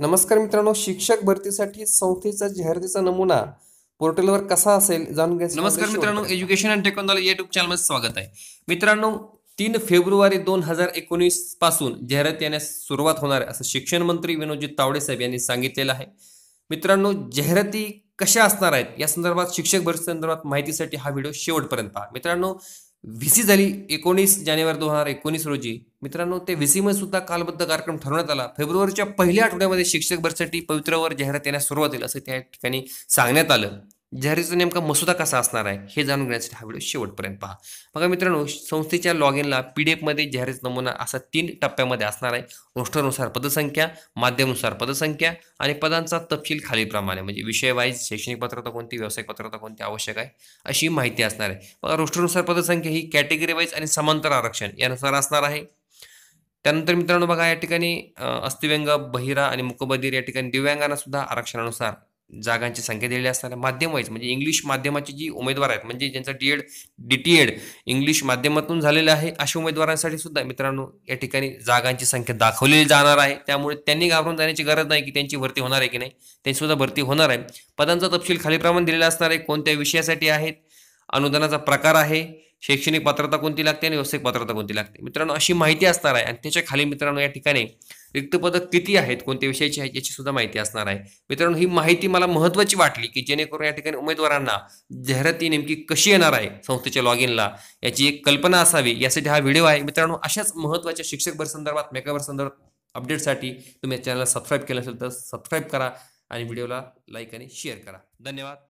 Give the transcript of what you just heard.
नमस्कार मित्रांनो शिक्षक भरतीसाठी संस्थेचा जाहिरातीचा नमुना पोर्टलवर कसा असेल जाणून घ्यायचं नमस्कार मित्रांनो एज्युकेशन अँड टेक्नॉलॉजी युट्यूब चॅनलमध्ये स्वागत आहे. मित्रांनो तीन फेब्रुवारी दोन हजार एकोणीसपासून जाहिरात येण्यास सुरुवात होणार आहे असं शिक्षण मंत्री विनोदजी तावडे साहेब यांनी सांगितलेलं आहे. मित्रांनो जाहिराती कशा असणार आहेत या संदर्भात शिक्षक भरती संदर्भात माहितीसाठी हा व्हिडिओ शेवटपर्यंत पहा. मित्रांनो व्हीसी झाली एकोणीस जानेवारी दोन हजार एकोणीस रोजी. मित्रांनो ते व्हीसीमध्ये सुद्धा कालबद्ध कार्यक्रम ठरवण्यात आला. फेब्रुवारीच्या पहिल्या आठवड्यामध्ये शिक्षक भरतीसाठी पवित्रवर जाहिरात येण्यास सुरुवात होईल असं त्या ठिकाणी सांगण्यात आलं. जाहिरातीचा नेमका मसुदा कसा असणार आहे हे जाणून घेण्यासाठी हा व्हिडिओ शेवटपर्यंत पहा. बघा मित्रांनो संस्थेच्या लॉग इनला पी डी एफमध्ये जाहिरात नमुना असा तीन टप्प्यामध्ये असणार आहे. रोस्टरनुसार पदसंख्या माध्यमानुसार पदसंख्या आणि पदांचा तपशील खालीलप्रमाणे. म्हणजे विषय वाईज शैक्षणिक पात्रता कोणती व्यावसायिक पात्रता कोणती आवश्यक आहे अशी माहिती असणार आहे. बघा रोस्टरनुसार पदसंख्या ही कॅटेगरी वाईज आणि समांतर आरक्षण यानुसार असणार आहे. त्यानंतर मित्रांनो बघा या ठिकाणी अस्थिव्यंग बहिरा आणि मुकबधीर या ठिकाणी दिव्यांगांना सुद्धा आरक्षणानुसार जागांची संख्या दिलेली असताना माध्यम वाईज म्हणजे इंग्लिश माध्यमाची जी उमेदवार आहेत म्हणजे ज्यांचा D Ed D T Ed English माध्यमातून झालेलं आहे अशा उमेदवारांसाठी सुद्धा मित्रांनो या ठिकाणी जागांची संख्या दाखवलेली जाणार आहे. त्यामुळे त्यांनी घाबरून जाण्याची गरज नाही की त्यांची भरती होणार आहे की नाही. त्यांची सुद्धा भरती होणार आहे. पदांचा तपशील खालीप्रमाणे दिलेला असणार आहे कोणत्या विषयासाठी आहेत अनुदानाचा प्रकार आहे शैक्षणिक पात्रता कोणती लागते आणि व्यावसायिक पात्रता कोणती लागते? मित्रांनो अशी माहिती असणार आहे. आणि त्याच्याखाली मित्रांनो या ठिकाणी रिक्त पदक किती आहेत? कोणत्या विषयाची आहेत? याची सुद्धा माहिती असणार आहे. मित्रांनो ही माहिती मला महत्त्वाची वाटली की जेणेकरून या ठिकाणी उमेदवारांना जाहिराती नेमकी कशी येणार आहे संस्थेच्या लॉग इनला याची एक कल्पना असावी. यासाठी हा व्हिडिओ आहे. मित्रांनो अशाच महत्त्वाच्या शिक्षक भर संदर्भात मेकाभर संदर्भात अपडेटसाठी तुम्ही चॅनलला सबस्क्राईब केलं असेल तर सबस्क्राईब करा आणि व्हिडिओला लाईक आणि शेअर करा. धन्यवाद.